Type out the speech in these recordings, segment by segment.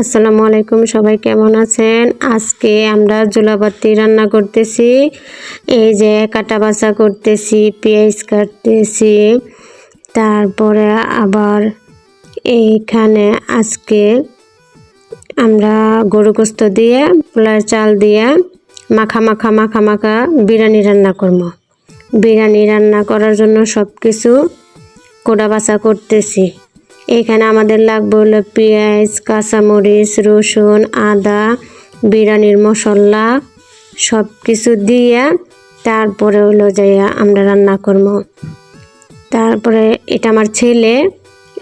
আসসালামু আলাইকুম, সবাই কেমন আছেন? আজকে আমরা জোলাবাতি রান্না করতেছি। এই যে কাটা বাছা করতেছি, পেঁয়াজ কাটতেছি। তারপরে আবার এইখানে আজকে আমরা গরু গোস্ত দিয়ে, পোলার চাল দিয়ে মাখা মাখা মাখা মাখা বিরিয়ানি রান্না করব। বিরিয়ানি রান্না করার জন্য সব কিছু কোড়া বাছা করতেছি। এখানে আমাদের লাগবে হলো পেঁয়াজ, কাঁচামরিচ, রসুন, আদা, বিরিয়ানির মশলা সব কিছু দিয়ে তারপরে হলো যাইয়া আমরা রান্না করব। তারপরে এটা আমার ছেলে,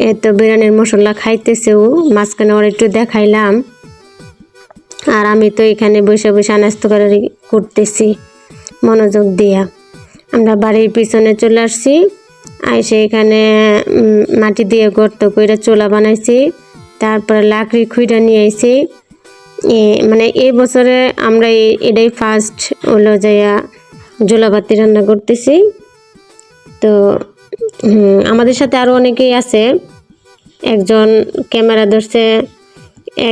এ তো বিরিয়ানির মশলা খাইতেছেও, মাঝখানে ওর একটু দেখাইলাম। আর আমি তো এখানে বসে বসে আনাস্ত করে করতেছি, মনোযোগ দিয়া। আমরা বাড়ির পিছনে চলে আসছি। আইসে এখানে মাটি দিয়ে গর্ত করে চোলা বানাইছি। তারপরে লাকড়ি খুঁড়া নিয়ে আইছি। মানে এই বছরে আমরা এটাই ফার্স্ট হলো যে জোলাবাতি রান্না করতেছি। তো আমাদের সাথে আরও অনেকেই আছে। একজন ক্যামেরা ধরছে,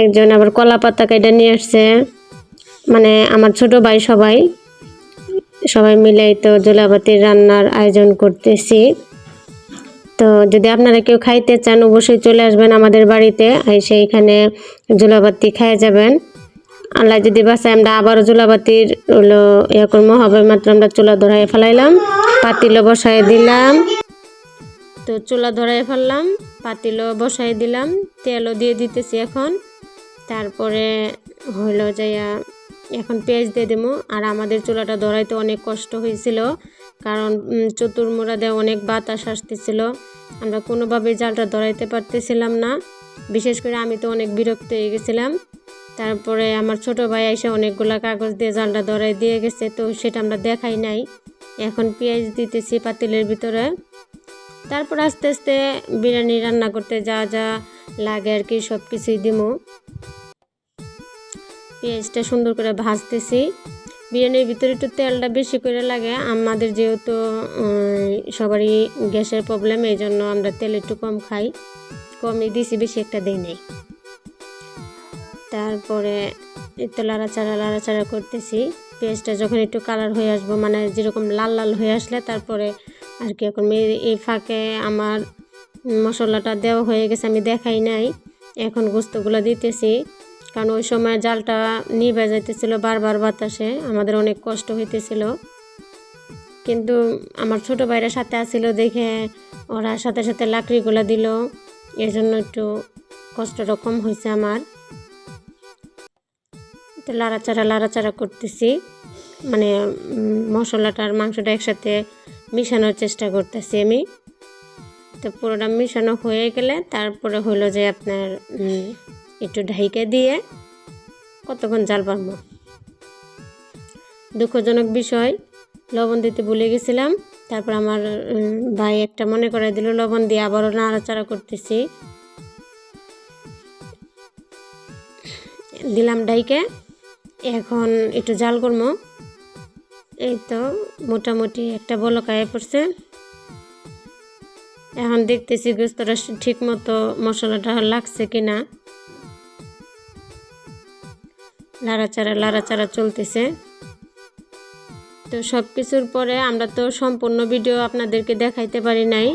একজন আবার কলা পাতা কেটে নিয়ে আসছে। মানে আমার ছোট ভাই সবাই সবাই মিলে তো জোলাবাতির রান্নার আয়োজন করতেছি। তো যদি আপনারা কেউ খাইতে চান, অবশ্যই চলে আসবেন আমাদের বাড়িতে। এসে এখানে জুলাবাতি খাইয়ে যাবেন। আল্লাহ যদি বাসায় আমরা আবারও জুলাবাতির হলো করব। হবে মাত্র আমরা চুলা ধরাই ফেলাইলাম, পাতিলও বসাই দিলাম। তো চুলা ধরাই ফেললাম, পাতিলও বসাই দিলাম, তেলও দিয়ে দিতেছি এখন। তারপরে হইল যাইয়া এখন পেঁয়াজ দিয়ে দেবো আর আমাদের চুলাটা ধরাইতে অনেক কষ্ট হয়েছিল। কারণ দিয়ে অনেক বাতাস আসতেছিল। আমরা কোনোভাবে জালটা ধরাইতে পারতেছিলাম না। বিশেষ করে আমি তো অনেক বিরক্ত হয়ে গেছিলাম। তারপরে আমার ছোট ভাই এসে অনেকগুলা কাগজ দিয়ে জালটা ধরাই দিয়ে গেছে, তো সেটা আমরা দেখাই নাই। এখন পেঁয়াজ দিতেছি পাতিলের ভিতরে। তারপর আস্তে আস্তে বিরিয়ানি রান্না করতে যা যা লাগে আর কি সব কিছুই দিমু। পেঁয়াজটা সুন্দর করে ভাজতেছি। বিরিয়ানির ভিতরে একটু তেলটা বেশি করে লাগে। আমাদের যেহেতু সবারই গ্যাসের প্রবলেম, এই জন্য আমরা তেল একটু কম খাই। কমই দিছি, বেশি একটা দেই নাই। তারপরে একটু লাড়াচাড়া লাড়াচাড়া করতেছি। পেঁয়াজটা যখন একটু কালার হয়ে আসব মানে যেরকম লাল লাল হয়ে আসলে তারপরে আর কি, এখন এই ফাঁকে আমার মশলাটা দেওয়া হয়ে গেছে, আমি দেখাই নাই। এখন গোস্তগুলো দিতেছি। কারণ ওই সময় জালটা নিভে যাইতেছিল বারবার বাতাসে। আমাদের অনেক কষ্ট হইতেছিল। কিন্তু আমার ছোট ভাইরা সাথে আসছিল দেখে ওরা সাথে সাথে লাকড়িগুলো দিল। এই জন্য একটু কষ্টটা কম হয়েছে আমার। তো লাড়াচাড়া লাড়াচাড়া করতেছি। মানে উম, মশলাটা আর মাংসটা একসাথে মিশানোর চেষ্টা করতেছি আমি। তো পুরোটা মিশানো হয়ে গেলে তারপরে হলো যে আপনার একটু ঢাইকে দিয়ে কতক্ষণ জাল পারব দুঃখজনক বিষয়, লবণ দিতে ভুলে গেছিলাম। তারপর আমার ভাই একটা মনে করে দিল, লবণ দিয়ে আবারও নাড়াচাড়া করতেছি। দিলাম ডাইকে এখন একটু জাল করব। এই তো মোটামুটি একটা বলকায় পড়ছে। এখন দেখতেছি গোস্তটা ঠিক মতো মশলাটা লাগছে কিনা। লাড়াচাড়া লাড়াচাড়া চলতেছে। তো সব কিছুর পরে আমরা তো সম্পূর্ণ ভিডিও আপনাদেরকে দেখাইতে পারি নাই।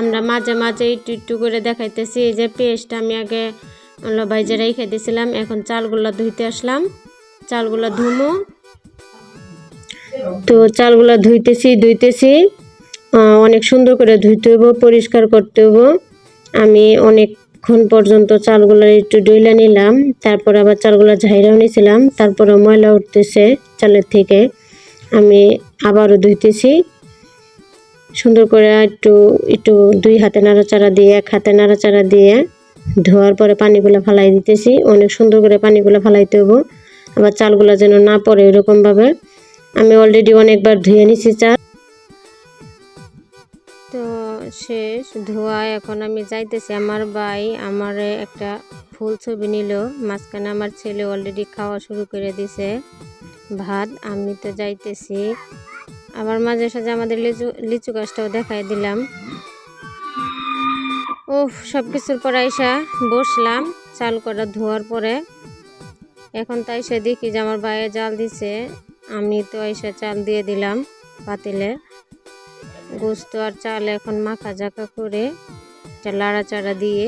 আমরা মাঝে মাঝে একটু একটু করে দেখাইতেছি। এই যে পেস্টটা আমি আগে হলো বাইজে রেখে দিয়েছিলাম এখন চালগুলো ধুইতে আসলাম। চালগুলো ধুমো। তো চালগুলো ধুইতেছি ধুইতেছি। অনেক সুন্দর করে ধুইতে হইব, পরিষ্কার করতে হইব। আমি অনেকক্ষণ পর্যন্ত চালগুলো একটু ডইলা নিলাম, তারপর আবার চালগুলো ঝাইরাও নিয়েছিলাম তারপরে ময়লা উঠতেছে চালের থেকে। আমি আবারও ধুইতেছি, সুন্দর করে একটু একটু দুই হাতে নাড়াচাড়া দিয়ে, এক হাতে নাড়াচাড়া দিয়ে ধোয়ার পরে পানিগুলো ফালাই দিতেছি। অনেক সুন্দর করে পানিগুলো ফালাইতে হব আবার চালগুলো যেন না পড়ে এরকমভাবে। আমি অলরেডি অনেকবার ধুয়ে নিছি চাল তো শেষ। ধোয়া এখন আমি যাইতেছি। আমার ভাই আমার একটা ফুল ছবি নিল। মাঝখানে আমার ছেলে অলরেডি খাওয়া শুরু করে দিছে। ভাত, আমি তো যাইতেছি। আবার মাঝে সাঝে আমাদের লিচু লিচু গাছটাও দেখাই দিলাম। ও সব কিছুর পর আইসা বসলাম চাল করা ধোয়ার পরে। এখন তাই সে দেখি যে আমার ভাইয়ে জাল দিছে। আমি তো এসে চাল দিয়ে দিলাম পাতিলে। গোস্ত আর চাল এখন মাখা জাকা করে লাড়াচাড়া দিয়ে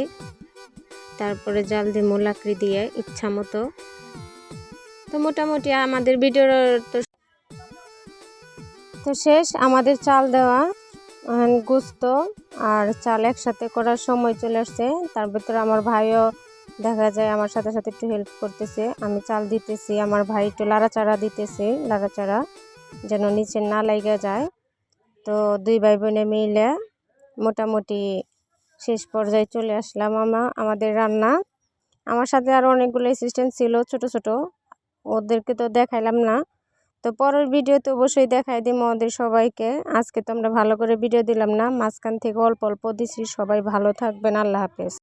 তারপরে জাল দিয়ে মোলাকড়ি দিয়ে ইচ্ছা মতো। তো মোটামুটি আমাদের ভিডিওর তো তো শেষ। আমাদের চাল দেওয়া গোস্ত আর চাল একসাথে করার সময় চলে আসছে। তার ভিতরে আমার ভাইও দেখা যায় আমার সাথে সাথে একটু হেল্প করতেছে। আমি চাল দিতেছি, আমার ভাই একটু লাড়াচাড়া দিতেছে, লাড়াচাড়া যেন নিচে না লেগে যায়। তো দুই ভাই বোনে মিলে মোটামুটি শেষ পর্যায়ে চলে আসলাম আমরা, আমাদের রান্না। আমার সাথে আরও অনেকগুলো অ্যাসিস্ট্যান্ট ছিল, ছোট ছোট। ওদেরকে তো দেখাইলাম না। তো পরের ভিডিওতে অবশ্যই দেখাই দিই ওদের সবাইকে। আজকে তো আমরা ভালো করে ভিডিও দিলাম না, মাঝখান থেকে অল্প অল্প দিছি। সবাই ভালো থাকবেন, আল্লাহ হাফেজ।